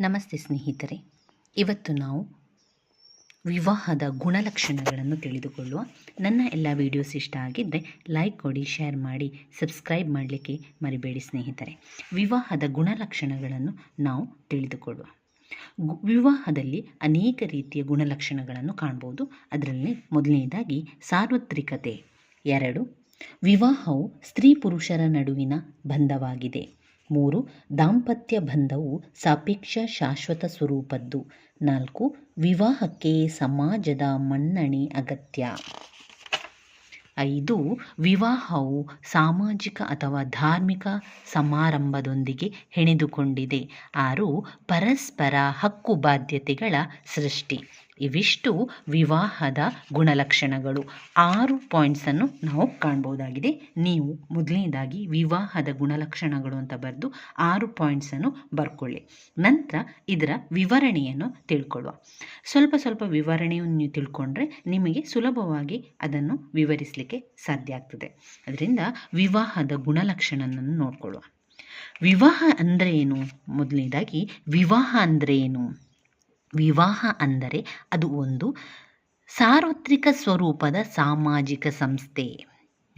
ನಮಸ್ತೆ ಸ್ನೇಹಿತರೆ. ಇವತ್ತು ನಾವು ವಿವಾಹದ ಗುಣಲಕ್ಷಣಗಳನ್ನು ತಿಳಿದುಕೊಳ್ಳುವ ನನ್ನ ಎಲ್ಲ ವಿಡಿಯೋಸ್ ಇಷ್ಟ ಆಗಿದ್ದರೆ ಲೈಕ್ ಕೊಡಿ ಶೇರ್ ಮಾಡಿ ಸಬ್ಸ್ಕ್ರೈಬ್ ಮಾಡಲಿಕ್ಕೆ ಮರಿಬೇಡಿ ಸ್ನೇಹಿತರೆ. ವಿವಾಹದ ಗುಣಲಕ್ಷಣಗಳನ್ನು ನಾವು ತಿಳಿದುಕೊಳ್ಳುವ. ವಿವಾಹದಲ್ಲಿ ಅನೇಕ ರೀತಿಯ ಗುಣಲಕ್ಷಣಗಳನ್ನು ಕಾಣ್ಬೋದು. ಅದರಲ್ಲಿ ಮೊದಲನೇದಾಗಿ ಸಾರ್ವತ್ರಿಕತೆ. ಎರಡು, ವಿವಾಹವು ಸ್ತ್ರೀ ಪುರುಷರ ನಡುವಿನ ಬಂಧವಾಗಿದೆ. ಮೂರು, ದಾಂಪತ್ಯ ಬಂಧವು ಸಾಪೇಕ್ಷ ಶಾಶ್ವತ ಸ್ವರೂಪದ್ದು. ನಾಲ್ಕು, ವಿವಾಹಕ್ಕೆ ಸಮಾಜದ ಮನ್ನಣೆ ಅಗತ್ಯ. ಐದು, ವಿವಾಹವು ಸಾಮಾಜಿಕ ಅಥವಾ ಧಾರ್ಮಿಕ ಸಮಾರಂಭದೊಂದಿಗೆ ಹೆಣೆದುಕೊಂಡಿದೆ. ಆರು, ಪರಸ್ಪರ ಹಕ್ಕು ಬಾಧ್ಯತೆಗಳ ಸೃಷ್ಟಿ. ಇವಿಷ್ಟು ವಿವಾಹದ ಗುಣಲಕ್ಷಣಗಳು. ಆರು ಪಾಯಿಂಟ್ಸನ್ನು ನಾವು ಕಾಣ್ಬೋದಾಗಿದೆ. ನೀವು ಮೊದಲನೇದಾಗಿ ವಿವಾಹದ ಗುಣಲಕ್ಷಣಗಳು ಅಂತ ಬರೆದು ಆರು ಪಾಯಿಂಟ್ಸನ್ನು ಬರ್ಕೊಳ್ಳಿ. ನಂತರ ಇದರ ವಿವರಣೆಯನ್ನು ತಿಳ್ಕೊಳ್ಳುವ. ಸ್ವಲ್ಪ ಸ್ವಲ್ಪ ವಿವರಣೆಯನ್ನು ನೀವು ತಿಳ್ಕೊಂಡ್ರೆ ನಿಮಗೆ ಸುಲಭವಾಗಿ ಅದನ್ನು ವಿವರಿಸಲಿಕ್ಕೆ ಸಾಧ್ಯ ಆಗ್ತದೆ. ಅದರಿಂದ ವಿವಾಹದ ಗುಣಲಕ್ಷಣವನ್ನು ನೋಡ್ಕೊಳ್ಳುವ. ವಿವಾಹ ಅಂದರೆ ಏನು ಮೊದಲನೇದಾಗಿ ವಿವಾಹ ಅಂದರೆ ಏನು ವಿವಾಹ ಅಂದರೆ ಅದು ಒಂದು ಸಾರ್ವತ್ರಿಕ ಸ್ವರೂಪದ ಸಾಮಾಜಿಕ ಸಂಸ್ಥೆ.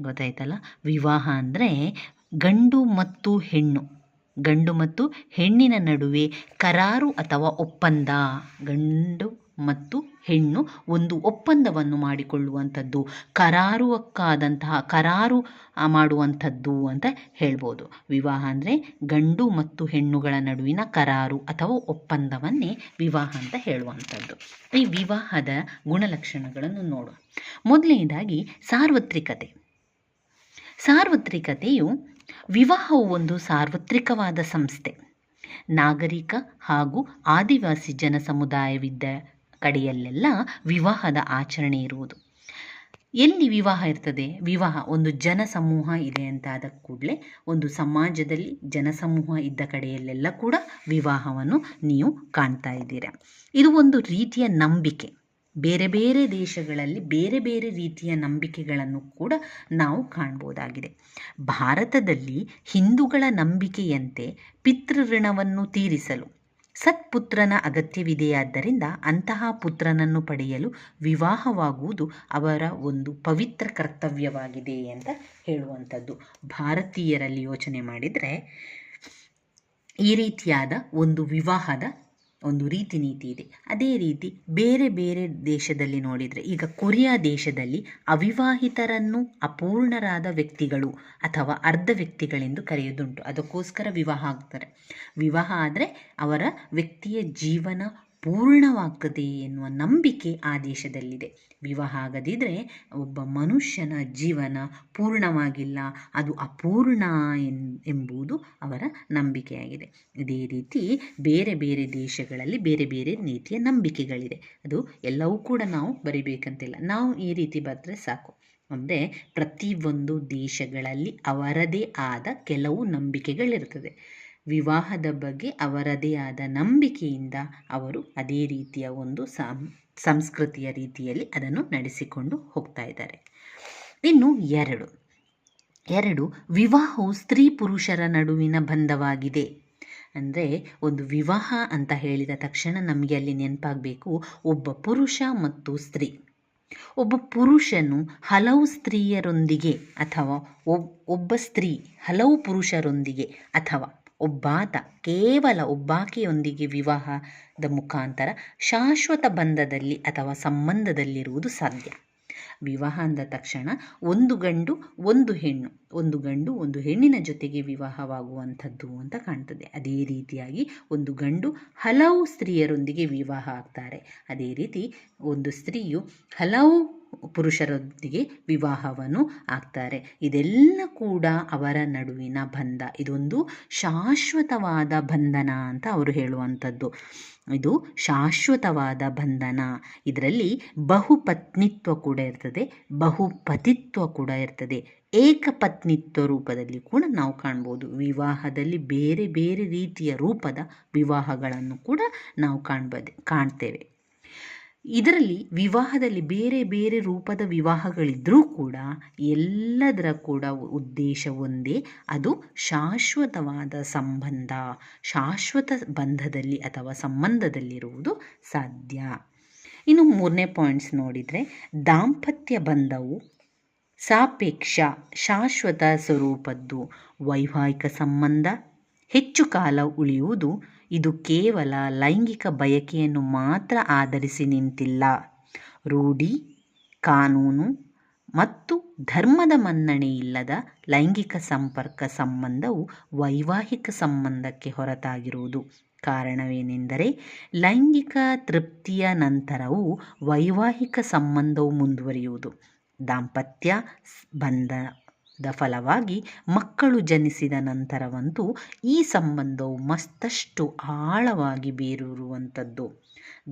ಗೊತ್ತಾಯ್ತಲ್ಲ? ವಿವಾಹ ಅಂದರೆ ಗಂಡು ಮತ್ತು ಹೆಣ್ಣು. ಗಂಡು ಮತ್ತು ಹೆಣ್ಣಿನ ನಡುವೆ ಕರಾರು ಅಥವಾ ಒಪ್ಪಂದ. ಗಂಡು ಮತ್ತು ಹೆಣ್ಣು ಒಂದು ಒಪ್ಪಂದವನ್ನು ಮಾಡಿಕೊಳ್ಳುವಂಥದ್ದು, ಕರಾರುವಕ್ಕಾದಂತಹ, ಕರಾರು ಮಾಡುವಂಥದ್ದು ಅಂತ ಹೇಳ್ಬೋದು. ವಿವಾಹ ಅಂದರೆ ಗಂಡು ಮತ್ತು ಹೆಣ್ಣುಗಳ ನಡುವಿನ ಕರಾರು ಅಥವಾ ಒಪ್ಪಂದವನ್ನೇ ವಿವಾಹ ಅಂತ ಹೇಳುವಂಥದ್ದು. ಈ ವಿವಾಹದ ಗುಣಲಕ್ಷಣಗಳನ್ನು ನೋಡುವ. ಮೊದಲನೇದಾಗಿ ಸಾರ್ವತ್ರಿಕತೆ. ಸಾರ್ವತ್ರಿಕತೆಯು ವಿವಾಹವು ಒಂದು ಸಾರ್ವತ್ರಿಕವಾದ ಸಂಸ್ಥೆ. ನಾಗರಿಕ ಹಾಗೂ ಆದಿವಾಸಿ ಜನ ಸಮುದಾಯವಿದ್ದ ಕಡೆಯಲ್ಲೆಲ್ಲ ವಿವಾಹದ ಆಚರಣೆ ಇರುವುದು. ಎಲ್ಲಿ ವಿವಾಹ ಇರ್ತದೆ? ವಿವಾಹ ಒಂದು ಜನಸಮೂಹ ಇದೆ ಅಂತ ಆದ ಕೂಡಲೇ ಒಂದು ಸಮಾಜದಲ್ಲಿ ಜನಸಮೂಹ ಇದ್ದ ಕಡೆಯಲ್ಲೆಲ್ಲ ಕೂಡ ವಿವಾಹವನ್ನು ನೀವು ಕಾಣ್ತಾ ಇದ್ದೀರಾ. ಇದು ಒಂದು ರೀತಿಯ ನಂಬಿಕೆ. ಬೇರೆ ಬೇರೆ ದೇಶಗಳಲ್ಲಿ ಬೇರೆ ಬೇರೆ ರೀತಿಯ ನಂಬಿಕೆಗಳನ್ನು ಕೂಡ ನಾವು ಕಾಣ್ಬೋದಾಗಿದೆ. ಭಾರತದಲ್ಲಿ ಹಿಂದೂಗಳ ನಂಬಿಕೆಯಂತೆ ಪಿತೃಋಣವನ್ನು ತೀರಿಸಲು ಸತ್ಪುತ್ರನ ಅಗತ್ಯವಿದೆಯಾದ್ದರಿಂದ ಅಂತಹ ಪುತ್ರನನ್ನು ಪಡೆಯಲು ವಿವಾಹವಾಗುವುದು ಅವರ ಒಂದು ಪವಿತ್ರ ಕರ್ತವ್ಯವಾಗಿದೆ ಅಂತ ಹೇಳುವಂಥದ್ದು. ಭಾರತೀಯರಲ್ಲಿ ಯೋಚನೆ ಮಾಡಿದರೆ ಈ ರೀತಿಯಾದ ಒಂದು ವಿವಾಹದ ಒಂದು ರೀತಿ ನೀತಿ ಇದೆ. ಅದೇ ರೀತಿ ಬೇರೆ ಬೇರೆ ದೇಶದಲ್ಲಿ ನೋಡಿದರೆ ಈಗ ಕೊರಿಯಾ ದೇಶದಲ್ಲಿ ಅವಿವಾಹಿತರನ್ನು ಅಪೂರ್ಣರಾದ ವ್ಯಕ್ತಿಗಳು ಅಥವಾ ಅರ್ಧ ವ್ಯಕ್ತಿಗಳೆಂದು ಕರೆಯುವುದುಂಟು ಅದಕ್ಕೋಸ್ಕರ ವಿವಾಹ ಆಗ್ತಾರೆ. ವಿವಾಹ ಆದರೆ ಅವರ ವ್ಯಕ್ತಿಯ ಜೀವನ ಪೂರ್ಣವಾಗ್ತದೆ ಎನ್ನುವ ನಂಬಿಕೆ ಆ ದೇಶದಲ್ಲಿದೆ. ವಿವಾಹ ಆಗದಿದ್ದರೆ ಒಬ್ಬ ಮನುಷ್ಯನ ಜೀವನ ಪೂರ್ಣವಾಗಿಲ್ಲ. ಅದು ಅಪೂರ್ಣ ಎನ್, ಎಂಬುದು ಅವರ ನಂಬಿಕೆಯಾಗಿದೆ. ಇದೇ ರೀತಿ ಬೇರೆ ಬೇರೆ ದೇಶಗಳಲ್ಲಿ ಬೇರೆ ಬೇರೆ ರೀತಿಯ ನಂಬಿಕೆಗಳಿದೆ. ಅದು ಎಲ್ಲವೂ ಕೂಡ ನಾವು ಬರಿಬೇಕಂತಿಲ್ಲ. ನಾವು ಈ ರೀತಿ ಬರೆದ್ರೆ ಸಾಕು. ಅಂದರೆ ಪ್ರತಿಯೊಂದು ದೇಶಗಳಲ್ಲಿ ಅವರದೇ ಆದ ಕೆಲವು ನಂಬಿಕೆಗಳಿರ್ತದೆ. ವಿವಾಹದ ಬಗ್ಗೆ ಅವರದೇ ಆದ ನಂಬಿಕೆಯಿಂದ ಅವರು ಅದೇ ರೀತಿಯ ಒಂದು ಸಂ, ಸಂಸ್ಕೃತಿಯ ರೀತಿಯಲ್ಲಿ ಅದನ್ನು ನಡೆಸಿಕೊಂಡು ಹೋಗ್ತಾ ಇದ್ದಾರೆ. ಇನ್ನು ಎರಡು. ಎರಡು, ವಿವಾಹವು ಸ್ತ್ರೀ ಪುರುಷರ ನಡುವಿನ ಬಂಧವಾಗಿದೆ. ಅಂದರೆ ಒಂದು ವಿವಾಹ ಅಂತ ಹೇಳಿದ ತಕ್ಷಣ ನಮಗೆ ಅಲ್ಲಿ ನೆನಪಾಗಬೇಕು ಒಬ್ಬ ಪುರುಷ ಮತ್ತು ಸ್ತ್ರೀ. ಒಬ್ಬ ಪುರುಷನು ಹಲವು ಸ್ತ್ರೀಯರೊಂದಿಗೆ ಅಥವಾ ಒಬ್, ಒಬ್ಬ ಸ್ತ್ರೀ ಹಲವು ಪುರುಷರೊಂದಿಗೆ ಅಥವಾ ಒಬ್ಬಾತ ಕೇವಲ ಒಬ್ಬಾಕೆಯೊಂದಿಗೆ ವಿವಾಹದ ಮುಖಾಂತರ ಶಾಶ್ವತ ಬಂಧದಲ್ಲಿ ಅಥವಾ ಸಂಬಂಧದಲ್ಲಿರುವುದು ಸಾಧ್ಯ. ವಿವಾಹ ಅಂದ ತಕ್ಷಣ ಒಂದು ಗಂಡು, ಒಂದು ಹೆಣ್ಣು. ಒಂದು ಗಂಡು, ಒಂದು ಹೆಣ್ಣಿನ ಜೊತೆಗೆ ವಿವಾಹವಾಗುವಂಥದ್ದು ಅಂತ ಕಾಣ್ತದೆ. ಅದೇ ರೀತಿಯಾಗಿ ಒಂದು ಗಂಡು ಹಲವು ಸ್ತ್ರೀಯರೊಂದಿಗೆ ವಿವಾಹ ಆಗ್ತಾರೆ. ಅದೇ ರೀತಿ ಒಂದು ಸ್ತ್ರೀಯು ಹಲವು ಪುರುಷರೊಂದಿಗೆ ವಿವಾಹವನ್ನು ಆಗ್ತಾರೆ. ಇದೆಲ್ಲ ಕೂಡ ಅವರ ನಡುವಿನ ಬಂಧ. ಇದೊಂದು ಶಾಶ್ವತವಾದ ಬಂಧನ ಅಂತ ಅವರು ಹೇಳುವಂಥದ್ದು. ಇದು ಶಾಶ್ವತವಾದ ಬಂಧನ. ಇದರಲ್ಲಿ ಬಹುಪತ್ನಿತ್ವ ಕೂಡ ಇರ್ತದೆ, ಬಹುಪತಿತ್ವ ಕೂಡ ಇರ್ತದೆ. ಏಕಪತ್ನಿತ್ವ ರೂಪದಲ್ಲಿ ಕೂಡ ನಾವು ಕಾಣ್ಬೋದು. ವಿವಾಹದಲ್ಲಿ ಬೇರೆ ಬೇರೆ ರೀತಿಯ ರೂಪದ ವಿವಾಹಗಳನ್ನು ಕೂಡ ನಾವು ಕಾಣ್ಬೋದು, ಕಾಣ್ತೇವೆ. ಇದರಲ್ಲಿ ವಿವಾಹದಲ್ಲಿ ಬೇರೆ ಬೇರೆ ರೂಪದ ವಿವಾಹಗಳಿದ್ದರೂ ಕೂಡ ಎಲ್ಲದರ ಕೂಡ ಉದ್ದೇಶ ಒಂದೇ. ಅದು ಶಾಶ್ವತವಾದ ಸಂಬಂಧ, ಶಾಶ್ವತ ಬಂಧದಲ್ಲಿ ಅಥವಾ ಸಂಬಂಧದಲ್ಲಿರುವುದು ಸಾಧ್ಯ. ಇನ್ನು ಮೂರನೇ ಪಾಯಿಂಟ್ಸ್ ನೋಡಿದರೆ ದಾಂಪತ್ಯ ಬಂಧವು ಸಾಪೇಕ್ಷ ಶಾಶ್ವತ ಸ್ವರೂಪದ್ದು. ವೈವಾಹಿಕ ಸಂಬಂಧ, ಹೆಚ್ಚು ಕಾಲ ಉಳಿಯುವುದು ಇದು ಕೇವಲ ಲೈಂಗಿಕ ಬಯಕೆಯನ್ನು ಮಾತ್ರ ಆಧರಿಸಿ ನಿಂತಿಲ್ಲ. ರೂಢಿ, ಕಾನೂನು ಮತ್ತು ಧರ್ಮದ ಮನ್ನಣೆ ಇಲ್ಲದ ಲೈಂಗಿಕ ಸಂಪರ್ಕ ಸಂಬಂಧವು ವೈವಾಹಿಕ ಸಂಬಂಧಕ್ಕೆ ಹೊರತಾಗಿರುವುದು. ಕಾರಣವೇನೆಂದರೆ ಲೈಂಗಿಕ ತೃಪ್ತಿಯ ನಂತರವೂ ವೈವಾಹಿಕ ಸಂಬಂಧವು ಮುಂದುವರಿಯುವುದು. ದಾಂಪತ್ಯ ಬಂಧದ ಫಲವಾಗಿ ಮಕ್ಕಳು ಜನಿಸಿದ ನಂತರವಂತೂ ಈ ಸಂಬಂಧವು ಮತ್ತಷ್ಟು ಆಳವಾಗಿ ಬೇರೂರುವಂಥದ್ದು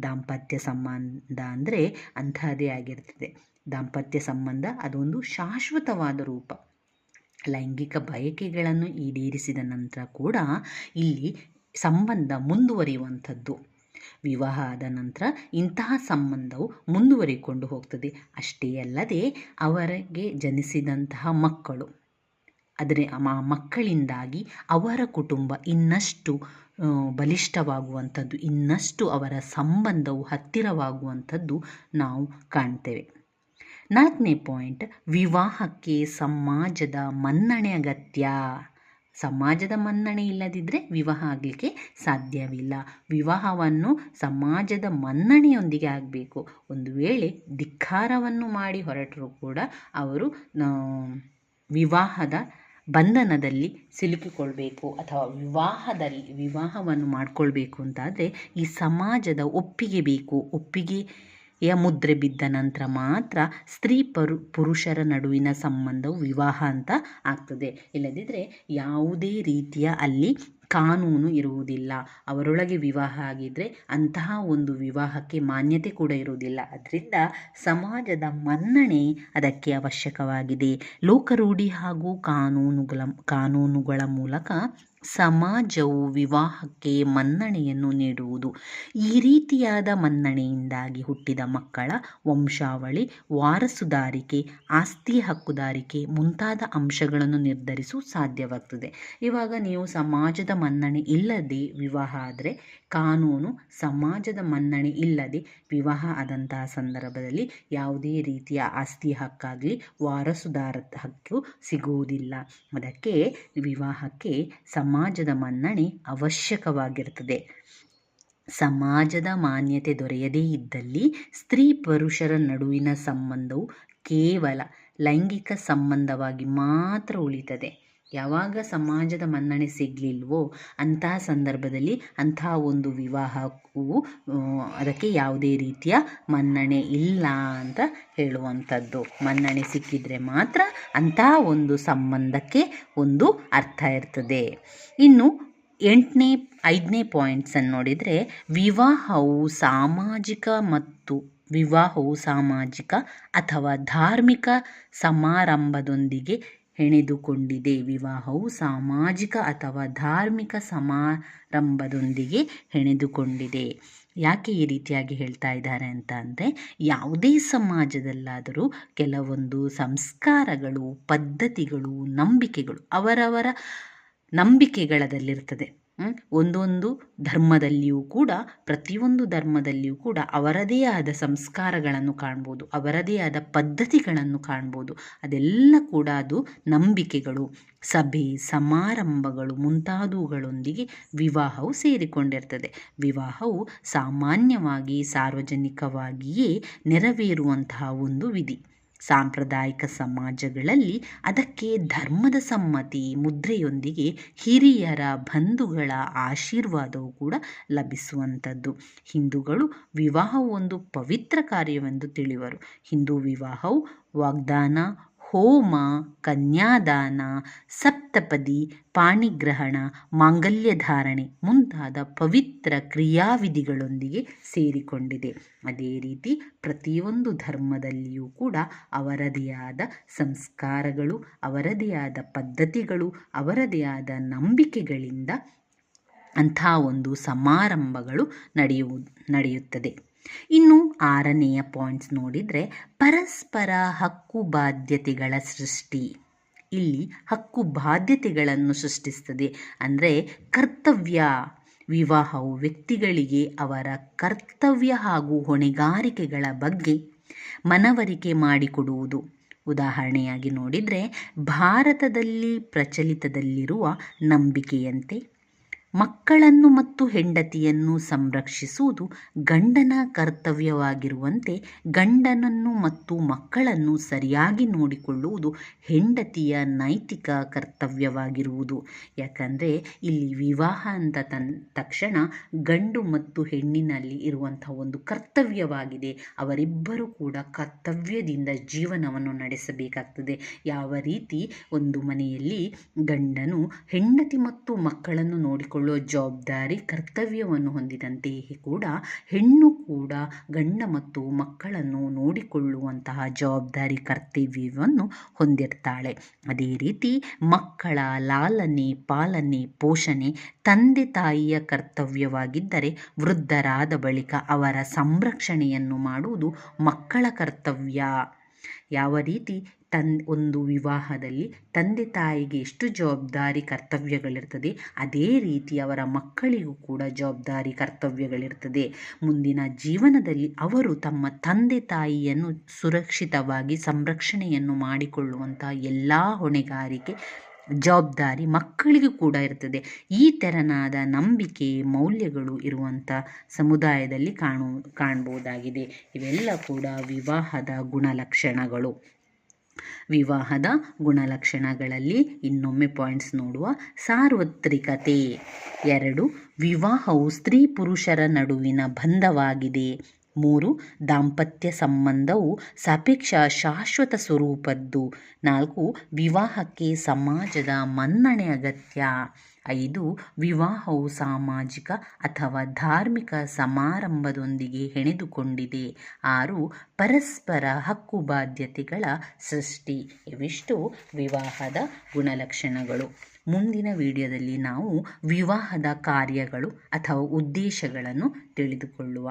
ದಾಂಪತ್ಯ ಸಂಬಂಧ ಅಂದರೆ ಅಂಥದ್ದೇ ಆಗಿರ್ತದೆ. ದಾಂಪತ್ಯ ಸಂಬಂಧ ಅದೊಂದು ಶಾಶ್ವತವಾದ ರೂಪ. ಲೈಂಗಿಕ ಬಯಕೆಗಳನ್ನು ಈಡೇರಿಸಿದ ನಂತರ ಕೂಡ ಇಲ್ಲಿ ಸಂಬಂಧ ಮುಂದುವರಿಯುವಂಥದ್ದು. ವಿವಾಹ ಆದ ನಂತರ ಇಂತಹ ಸಂಬಂಧವು ಮುಂದುವರಿಕೊಂಡು ಹೋಗ್ತದೆ. ಅಷ್ಟೇ ಅಲ್ಲದೆ ಅವರಿಗೆ ಜನಿಸಿದಂತಹ ಮಕ್ಕಳು, ಆದರೆ ಆ ಮಕ್ಕಳಿಂದಾಗಿ ಅವರ ಕುಟುಂಬ ಇನ್ನಷ್ಟು ಬಲಿಷ್ಠವಾಗುವಂಥದ್ದು, ಇನ್ನಷ್ಟು ಅವರ ಸಂಬಂಧವು ಹತ್ತಿರವಾಗುವಂಥದ್ದು ನಾವು ಕಾಣ್ತೇವೆ. ನಾಲ್ಕನೇ ಪಾಯಿಂಟ್ ವಿವಾಹಕ್ಕೆ ಸಮಾಜದ ಮನ್ನಣೆ ಅಗತ್ಯ. ಸಮಾಜದ ಮನ್ನಣೆ ಇಲ್ಲದಿದ್ದರೆ ವಿವಾಹ ಆಗಲಿಕ್ಕೆ ಸಾಧ್ಯವಿಲ್ಲ. ವಿವಾಹವನ್ನು ಸಮಾಜದ ಮನ್ನಣೆಯೊಂದಿಗೆ ಆಗಬೇಕು. ಒಂದು ವೇಳೆ ಧಿಕ್ಕಾರವನ್ನು ಮಾಡಿ ಹೊರಟರೂ ಕೂಡ ಅವರು ವಿವಾಹದ ಬಂಧನದಲ್ಲಿ ಸಿಲುಕಿಕೊಳ್ಬೇಕು ಅಥವಾ ವಿವಾಹದಲ್ಲಿ, ವಿವಾಹವನ್ನು ಮಾಡಿಕೊಳ್ಬೇಕು ಅಂತಾದರೆ ಈ ಸಮಾಜದ ಒಪ್ಪಿಗೆ ಬೇಕು. ಒಪ್ಪಿಗೆ ಯ ಮುದ್ರೆ ಬಿದ್ದ ನಂತರ ಮಾತ್ರ ಸ್ತ್ರೀ ಪರು, ಪುರುಷರ ನಡುವಿನ ಸಂಬಂಧವು ವಿವಾಹ ಅಂತ ಆಗ್ತದೆ. ಇಲ್ಲದಿದ್ದರೆ ಯಾವುದೇ ರೀತಿಯ ಅಲ್ಲಿ ಕಾನೂನು ಇರುವುದಿಲ್ಲ. ಅವರೊಳಗೆ ವಿವಾಹ ಆಗಿದ್ದರೆ ಅಂತಹ ಒಂದು ವಿವಾಹಕ್ಕೆ ಮಾನ್ಯತೆ ಕೂಡ ಇರುವುದಿಲ್ಲ. ಅದರಿಂದ ಸಮಾಜದ ಮನ್ನಣೆ ಅದಕ್ಕೆ ಅವಶ್ಯಕವಾಗಿದೆ. ಲೋಕರೂಢಿ ಹಾಗೂ ಕಾನೂನುಗಳ ಕಾನೂನುಗಳ ಮೂಲಕ ಸಮಾಜವು ವಿವಾಹಕ್ಕೆ ಮನ್ನಣೆಯನ್ನು ನೀಡುವುದು. ಈ ರೀತಿಯಾದ ಮನ್ನಣೆಯಿಂದಾಗಿ ಹುಟ್ಟಿದ ಮಕ್ಕಳ ವಂಶಾವಳಿ, ವಾರಸುದಾರಿಕೆ, ಆಸ್ತಿ ಹಕ್ಕುದಾರಿಕೆ ಮುಂತಾದ ಅಂಶಗಳನ್ನು ನಿರ್ಧರಿಸಲು ಸಾಧ್ಯವಾಗ್ತದೆ. ಇವಾಗ ನೀವು ಸಮಾಜದ ಮನ್ನಣೆ ಇಲ್ಲದೆ ವಿವಾಹ ಆದರೆ ಕಾನೂನು ಸಮಾಜದ ಮನ್ನಣೆ ಇಲ್ಲದೆ ವಿವಾಹ ಆದಂತಹ ಸಂದರ್ಭದಲ್ಲಿ ಯಾವುದೇ ರೀತಿಯ ಆಸ್ತಿ ಹಕ್ಕಾಗಲಿ ವಾರಸುದಾರ ಹಕ್ಕು ಸಿಗುವುದಿಲ್ಲ. ಅದಕ್ಕೆ ವಿವಾಹಕ್ಕೆ ಸಮಾಜದ ಮನ್ನಣೆ ಅವಶ್ಯಕವಾಗಿರ್ತದೆ ಸಮಾಜದ ಮಾನ್ಯತೆ ದೊರೆಯದೇ ಇದ್ದಲ್ಲಿ ಸ್ತ್ರೀ ಪುರುಷರ ನಡುವಿನ ಸಂಬಂಧವು ಕೇವಲ ಲೈಂಗಿಕ ಸಂಬಂಧವಾಗಿ ಮಾತ್ರ ಉಳಿತದೆ. ಯಾವಾಗ ಸಮಾಜದ ಮನ್ನಣೆ ಸಿಗಲಿಲ್ವೋ ಅಂತಹ ಸಂದರ್ಭದಲ್ಲಿ ಅಂತಹ ಒಂದು ವಿವಾಹವು ಅದಕ್ಕೆ ಯಾವುದೇ ರೀತಿಯ ಮನ್ನಣೆ ಇಲ್ಲ ಅಂತ ಹೇಳುವಂಥದ್ದು. ಮನ್ನಣೆ ಸಿಕ್ಕಿದರೆ ಮಾತ್ರ ಅಂತಹ ಒಂದು ಸಂಬಂಧಕ್ಕೆ ಒಂದು ಅರ್ಥ ಇರ್ತದೆ. ಇನ್ನು ಎಂಟನೇ, ಐದನೇ ಪಾಯಿಂಟ್ಸನ್ನು ನೋಡಿದರೆ ವಿವಾಹವು ಸಾಮಾಜಿಕ ಮತ್ತು ವಿವಾಹವು ಸಾಮಾಜಿಕ ಅಥವಾ ಧಾರ್ಮಿಕ ಸಮಾರಂಭದೊಂದಿಗೆ ಹೆಣೆದುಕೊಂಡಿದೆ. ವಿವಾಹವು ಸಾಮಾಜಿಕ ಅಥವಾ ಧಾರ್ಮಿಕ ಸಮಾರಂಭದೊಂದಿಗೆ ಹೆಣೆದುಕೊಂಡಿದೆ. ಯಾಕೆ ಈ ರೀತಿಯಾಗಿ ಹೇಳ್ತಾ ಇದ್ದಾರೆ ಅಂತ ಅಂದರೆ, ಯಾವುದೇ ಸಮಾಜದಲ್ಲಾದರೂ ಕೆಲವೊಂದು ಸಂಸ್ಕಾರಗಳು, ಪದ್ಧತಿಗಳು, ನಂಬಿಕೆಗಳು ಅವರವರ ನಂಬಿಕೆಗಳದಲ್ಲಿರ್ತದೆ. ಒಂದೊಂದು ಧರ್ಮದಲ್ಲಿಯೂ ಕೂಡ, ಪ್ರತಿಯೊಂದು ಧರ್ಮದಲ್ಲಿಯೂ ಕೂಡ ಅವರದೇ ಆದ ಸಂಸ್ಕಾರಗಳನ್ನು ಕಾಣ್ಬೋದು, ಅವರದೇ ಆದ ಪದ್ಧತಿಗಳನ್ನು ಕಾಣ್ಬೋದು. ಅದೆಲ್ಲ ಕೂಡ ಅದು ನಂಬಿಕೆಗಳು, ಸಭೆ, ಸಮಾರಂಭಗಳು ಮುಂತಾದವುಗಳೊಂದಿಗೆ ವಿವಾಹವು ಸೇರಿಕೊಂಡಿರ್ತದೆ. ವಿವಾಹವು ಸಾಮಾನ್ಯವಾಗಿ ಸಾರ್ವಜನಿಕವಾಗಿಯೇ ನೆರವೇರುವಂತಹ ಒಂದು ವಿಧಿ. ಸಾಂಪ್ರದಾಯಿಕ ಸಮಾಜಗಳಲ್ಲಿ ಅದಕ್ಕೆ ಧರ್ಮದ ಸಮ್ಮತಿ, ಮುದ್ರೆಯೊಂದಿಗೆ ಹಿರಿಯರ ಬಂಧುಗಳ ಆಶೀರ್ವಾದವು ಕೂಡ ಲಭಿಸುವಂಥದ್ದು. ಹಿಂದೂಗಳು ವಿವಾಹವು ಒಂದು ಪವಿತ್ರ ಕಾರ್ಯವೆಂದು ತಿಳಿಯುವರು ಹಿಂದೂ ವಿವಾಹವು ವಾಗ್ದಾನ ಹೋಮ, ಕನ್ಯಾದಾನ, ಸಪ್ತಪದಿ, ಪಾಣಿಗ್ರಹಣ ಮಾಂಗಲ್ಯ ಧಾರಣೆ ಮುಂತಾದ ಪವಿತ್ರ ಕ್ರಿಯಾವಿಧಿಗಳೊಂದಿಗೆ ಸೇರಿಕೊಂಡಿದೆ. ಅದೇ ರೀತಿ ಪ್ರತಿಯೊಂದು ಧರ್ಮದಲ್ಲಿಯೂ ಕೂಡ ಅವರದೇ ಆದ ಸಂಸ್ಕಾರಗಳು ಅವರದೇ ಆದ ಪದ್ಧತಿಗಳು ಅವರದೇ ಆದ ನಂಬಿಕೆಗಳಿಂದ ಅಂಥ ಒಂದು ಸಮಾರಂಭಗಳು ನಡೆಯುವು ನಡೆಯುತ್ತದೆ. ಇನ್ನು ಆರನೆಯ ಪಾಯಿಂಟ್ಸ್ ನೋಡಿದರೆ ಪರಸ್ಪರ ಹಕ್ಕು ಬಾಧ್ಯತೆಗಳ ಸೃಷ್ಟಿ. ಇಲ್ಲಿ ಹಕ್ಕು ಬಾಧ್ಯತೆಗಳನ್ನು ಸೃಷ್ಟಿಸ್ತದೆ. ಅಂದರೆ ಕರ್ತವ್ಯ. ವಿವಾಹವು ವ್ಯಕ್ತಿಗಳಿಗೆ ಅವರ ಕರ್ತವ್ಯ ಹಾಗೂ ಹೊಣೆಗಾರಿಕೆಗಳ ಬಗ್ಗೆ ಮನವರಿಕೆ ಮಾಡಿಕೊಡುವುದು. ಉದಾಹರಣೆಯಾಗಿ ನೋಡಿದರೆ, ಭಾರತದಲ್ಲಿ ಪ್ರಚಲಿತದಲ್ಲಿರುವ ನಂಬಿಕೆಯಂತೆ ಮಕ್ಕಳನ್ನು ಮತ್ತು ಹೆಂಡತಿಯನ್ನು ಸಂರಕ್ಷಿಸುವುದು ಗಂಡನ ಕರ್ತವ್ಯವಾಗಿರುವಂತೆ ಗಂಡನನ್ನು ಮತ್ತು ಮಕ್ಕಳನ್ನು ಸರಿಯಾಗಿ ನೋಡಿಕೊಳ್ಳುವುದು ಹೆಂಡತಿಯ ನೈತಿಕ ಕರ್ತವ್ಯವಾಗಿರುವುದು. ಯಾಕಂದರೆ ಇಲ್ಲಿ ವಿವಾಹ ಅಂತ ತನ್ ತಕ್ಷಣ ಗಂಡು ಮತ್ತು ಹೆಣ್ಣಿನಲ್ಲಿ ಇರುವಂಥ ಒಂದು ಕರ್ತವ್ಯವಾಗಿದೆ. ಅವರಿಬ್ಬರೂ ಕೂಡ ಕರ್ತವ್ಯದಿಂದ ಜೀವನವನ್ನು ನಡೆಸಬೇಕಾಗ್ತದೆ. ಯಾವ ರೀತಿ ಒಂದು ಮನೆಯಲ್ಲಿ ಗಂಡನು ಹೆಂಡತಿ ಮತ್ತು ಮಕ್ಕಳನ್ನು ನೋಡಿಕೊಳ್ಳುವ ಜವಾಬ್ದಾರಿ ಕರ್ತವ್ಯವನ್ನು ಹೊಂದಿದಂತೆಯೇ ಕೂಡ ಹೆಣ್ಣು ಕೂಡ ಗಂಡ ಮತ್ತು ಮಕ್ಕಳನ್ನು ನೋಡಿಕೊಳ್ಳುವಂತಹ ಜವಾಬ್ದಾರಿ ಕರ್ತವ್ಯವನ್ನು ಹೊಂದಿರ್ತಾಳೆ. ಅದೇ ರೀತಿ ಮಕ್ಕಳ ಲಾಲನೆ, ಪಾಲನೆ, ಪೋಷಣೆ ತಂದೆ ತಾಯಿಯ ಕರ್ತವ್ಯವಾಗಿದ್ದರೆ ವೃದ್ಧರಾದ ಬಳಿಕ ಅವರ ಸಂರಕ್ಷಣೆಯನ್ನು ಮಾಡುವುದು ಮಕ್ಕಳ ಕರ್ತವ್ಯ. ಯಾವ ರೀತಿ ತನ್ ಒಂದು ವಿವಾಹದಲ್ಲಿ ತಂದೆ ತಾಯಿಗೆ ಎಷ್ಟು ಜವಾಬ್ದಾರಿ ಕರ್ತವ್ಯಗಳಿರ್ತದೆ, ಅದೇ ರೀತಿ ಅವರ ಮಕ್ಕಳಿಗೂ ಕೂಡ ಜವಾಬ್ದಾರಿ ಕರ್ತವ್ಯಗಳಿರ್ತದೆ. ಮುಂದಿನ ಜೀವನದಲ್ಲಿ ಅವರು ತಮ್ಮ ತಂದೆ ತಾಯಿಯನ್ನು ಸುರಕ್ಷಿತವಾಗಿ ಸಂರಕ್ಷಣೆಯನ್ನು ಮಾಡಿಕೊಳ್ಳುವಂತಹ ಎಲ್ಲ ಹೊಣೆಗಾರಿಕೆ, ಜವಾಬ್ದಾರಿ ಮಕ್ಕಳಿಗೂ ಕೂಡ ಇರ್ತದೆ. ಈ ತೆರನಾದ ನಂಬಿಕೆ, ಮೌಲ್ಯಗಳು ಇರುವಂಥ ಸಮುದಾಯದಲ್ಲಿ ಕಾಣು ಕಾಣ್ಬೋದಾಗಿದೆ ಇವೆಲ್ಲ ಕೂಡ ವಿವಾಹದ ಗುಣಲಕ್ಷಣಗಳು. ವಿವಾಹದ ಗುಣಲಕ್ಷಣಗಳಲ್ಲಿ ಇನ್ನೊಮ್ಮೆ ಪಾಯಿಂಟ್ಸ್ ನೋಡುವ ಸಾರ್ವತ್ರಿಕತೆ. ಎರಡು ವಿವಾಹವು ಸ್ತ್ರೀ ಪುರುಷರ ನಡುವಿನ ಬಂಧವಾಗಿದೆ. ಮೂರು, ದಾಂಪತ್ಯ ಸಂಬಂಧವು ಸಾಪೇಕ್ಷ ಶಾಶ್ವತ ಸ್ವರೂಪದ್ದು. ನಾಲ್ಕು, ವಿವಾಹಕ್ಕೆ ಸಮಾಜದ ಮನ್ನಣೆ ಅಗತ್ಯ. ಐದು, ವಿವಾಹವು ಸಾಮಾಜಿಕ ಅಥವಾ ಧಾರ್ಮಿಕ ಸಮಾರಂಭದೊಂದಿಗೆ ಹೆಣೆದುಕೊಂಡಿದೆ. ಆರು, ಪರಸ್ಪರ ಹಕ್ಕು ಬಾಧ್ಯತೆಗಳ ಸೃಷ್ಟಿ. ಇವಿಷ್ಟು ವಿವಾಹದ ಗುಣಲಕ್ಷಣಗಳು. ಮುಂದಿನ ವಿಡಿಯೋದಲ್ಲಿ ನಾವು ವಿವಾಹದ ಕಾರ್ಯಗಳು ಅಥವಾ ಉದ್ದೇಶಗಳನ್ನು ತಿಳಿದುಕೊಳ್ಳುವ.